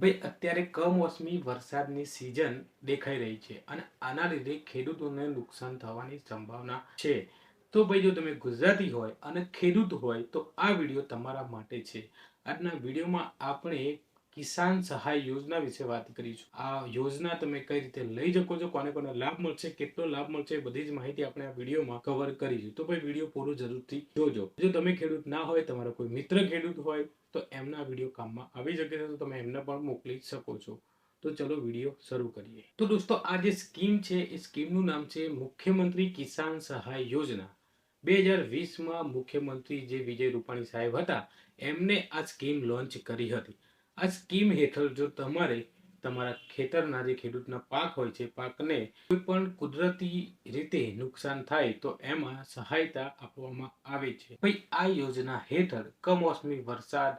ભાઈ, અત્યારે કમોસમી વરસાદની સિઝન દેખાઈ રહી છે અને આના લીધે ખેડૂતોને નુકસાન થવાની સંભાવના છે. તો ભાઈ, જો તમે ગુજરાતી હોય અને ખેડૂત હોય, તો આ વીડિયો તમારા માટે છે. આજના વિડીયોમાં આપણે કિસાન સહાય યોજના વિશે વાત કરીશું આ યોજના તમે કઈ રીતે લઈ શકો છો? કોને કોને લાભ મળશે? કેટલો લાભ મળશે? બધી જ માહિતી આપણે આ વિડીયોમાં કવર કરીશું. તો ભાઈ, વીડિયો પૂરો જરૂરથી જોજો. જો તમે ખેડૂત ના હોય, તમારો કોઈ મિત્ર ખેડૂત હોય, તો એમના વીડિયો કામમાં આવી શકે છે. તો તમે એમને પણ મોકલી શકો છો. તો ચલો, વીડિયો શરૂ કરીએ. તો દોસ્તો, આ જે સ્કીમ છે, એ સ્કીમનું નામ છે મુખ્યમંત્રી કિસાન સહાય યોજના. બે હજાર વીસમાં મુખ્યમંત્રી જે વિજય રૂપાણી સાહેબ હતા, એમને આ સ્કીમ લોન્ચ કરી હતી. આ સ્કીમ હેઠળ જો તમારે તમારા ખેતરના જે ખેડૂતના પાક હોય છે, પાકને કોઈ પણ કુદરતી રીતે નુકસાન થાય તો એમાં સહાયતા આપવામાં આવે છે. ભાઈ, આ યોજના હેઠળ કમોસમી વરસાદ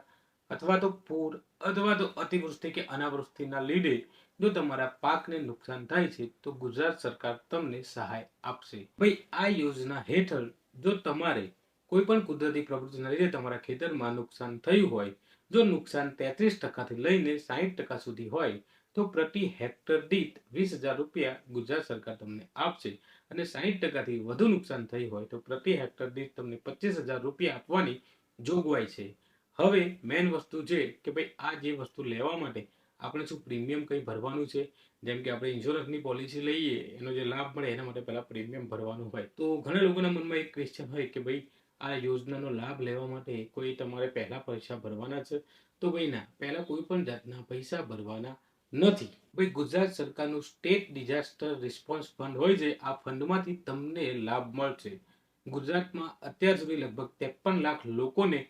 અથવા તો પૂર અથવા તો અતિવૃષ્ટિ કે અનાવૃષ્ટિના લીધે જો તમારા પાકને નુકસાન થાય છે, તો ગુજરાત સરકાર તમને સહાય આપશે. ભાઈ, આ યોજના હેઠળ જો તમારે કોઈ પણ કુદરતી પ્રવૃત્તિના લીધે તમારા ખેતરમાં નુકસાન થયું હોય, જો નુકસાન તેત્રીસ ટકાથી લઈને સાહીઠ ટકા સુધી હોય, તો પ્રતિ હેક્ટર દીઠ વીસ હજાર રૂપિયા ગુજરાત સરકાર તમને આપશે. અને સાહીઠ ટકાથી વધુ નુકસાન થઈ હોય, તો પ્રતિ હેક્ટર દીઠ તમને પચીસ હજાર રૂપિયા આપવાની જોગવાઈ છે. હવે મેઇન વસ્તુ છે કે ભાઈ, આ જે વસ્તુ લેવા માટે આપણે શું પ્રીમિયમ કંઈ ભરવાનું છે? જેમ કે આપણે ઇન્સ્યોરન્સની પોલિસી લઈએ, એનો જે લાભ મળે, એના માટે પહેલાં પ્રીમિયમ ભરવાનું હોય. તો ઘણા લોકોના મનમાં એક ક્વેશ્ચન હોય કે ભાઈ આ યોજનાનો લાભ લેવા માટે કોઈ તમારે પહેલા પૈસા ભરવાના છે? તો ભાઈ ના, પહેલા કોઈ પણ જાતના પૈસા ભરવાના નથી. ભાઈ ગુજરાત સરકારનું સ્ટેટ ડિઝાસ્ટર રિસ્પોન્સ ફંડ હોય છે, આ ફંડમાંથી તમને લાભ મળશે. ગુજરાતમાં અત્યાર સુધી લગભગ ત્રેપન લાખ લોકોને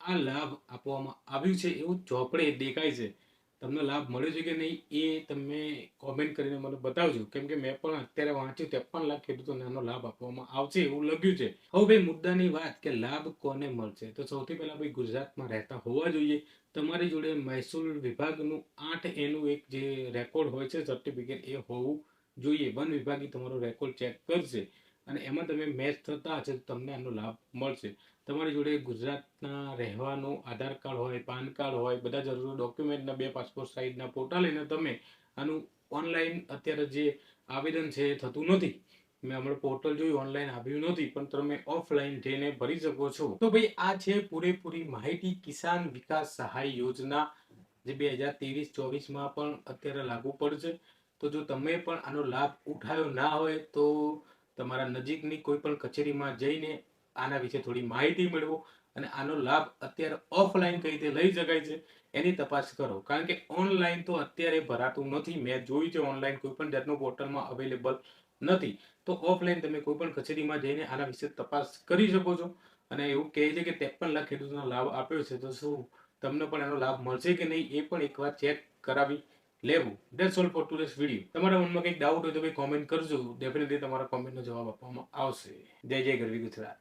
આ લાભ આપવામાં આવ્યું છે, એવું ચોપડે દેખાય છે. તમને લાભ મળ્યો છે કે નહીં એ તમે કોમેન્ટ કરીને મને બતાવજો. કેમ કે મેં પણ અત્યારે વાંચ્યું, ત્રેપન લાખ ખેડૂતોને આનો લાભ આપવામાં આવશે એવું લખ્યું છે. હવે ભાઈ મુદ્દાની વાત કે લાભ કોને મળશે? તો સૌથી પહેલા ભાઈ ગુજરાતમાં રહેતા હોવા જોઈએ. તમારી જોડે મહેસૂલ વિભાગનું આઠ એનું એક જે રેકોર્ડ હોય છે સર્ટિફિકેટ એ હોવું જોઈએ. વન વિભાગી તમારો રેકોર્ડ ચેક કરશે. અને એમાં તમે મેચ થતા હશે તો તમને આનો લાભ મળશે. તમારી જોડે ગુજરાતના રહેવાનું આધાર કાર્ડ હોય, પાન કાર્ડ હોય, બધા જરૂરી ડોક્યુમેન્ટના બે પાસપોર્ટ સાઇઝના ફોટા લઈને તમે આનું ઓનલાઈન અત્યારે જે આવેદન છે એ થતું નથી. મેં હમણાં પોર્ટલ જોયું ઓનલાઈન આવ્યું નથી, પણ તમે ઓફલાઈન જઈને ભરી શકો છો. તો ભાઈ, આ છે પૂરેપૂરી માહિતી કિસાન વિકાસ સહાય યોજના, જે બે હજાર ત્રેવીસ, ચોવીસમાં પણ અત્યારે લાગુ પડશે. તો જો તમે પણ આનો લાભ ઉઠાવ્યો ના હોય, તો તમારા નજીકની કોઈ પણ કચેરીમાં જઈને આના વિશે થોડી માહિતી મેળવો અને આનો લાભ અત્યારે ઓફલાઈન કઈ રીતે લઈ શકાય છે એની તપાસ કરો. કારણ કે ઓનલાઈન તો અત્યારે ભરાતું નથી. મેં જોયું છે ઓનલાઈન કોઈ પણ જાતનું પોર્ટલમાં અવેલેબલ નથી. તો ઓફલાઈન તમે કોઈ પણ કચેરીમાં જઈને આના વિશે તપાસ કરી શકો છો. અને એવું કહે છે કે ત્રેપન લાખ ખેડૂતોનો લાભ આપ્યો છે. તો શું તમને પણ એનો લાભ મળશે કે નહીં એ પણ એકવાર ચેક કરાવી લેવું. That's all for today's video તમારા મનમાં કંઈક ડાઉટ હોય તો ભાઈ કોમેન્ટ કરજો. ડેફિનેટલી તમારા કોમેન્ટનો જવાબ આપવામાં આવશે. જય જય ગરવી ગુજરાત.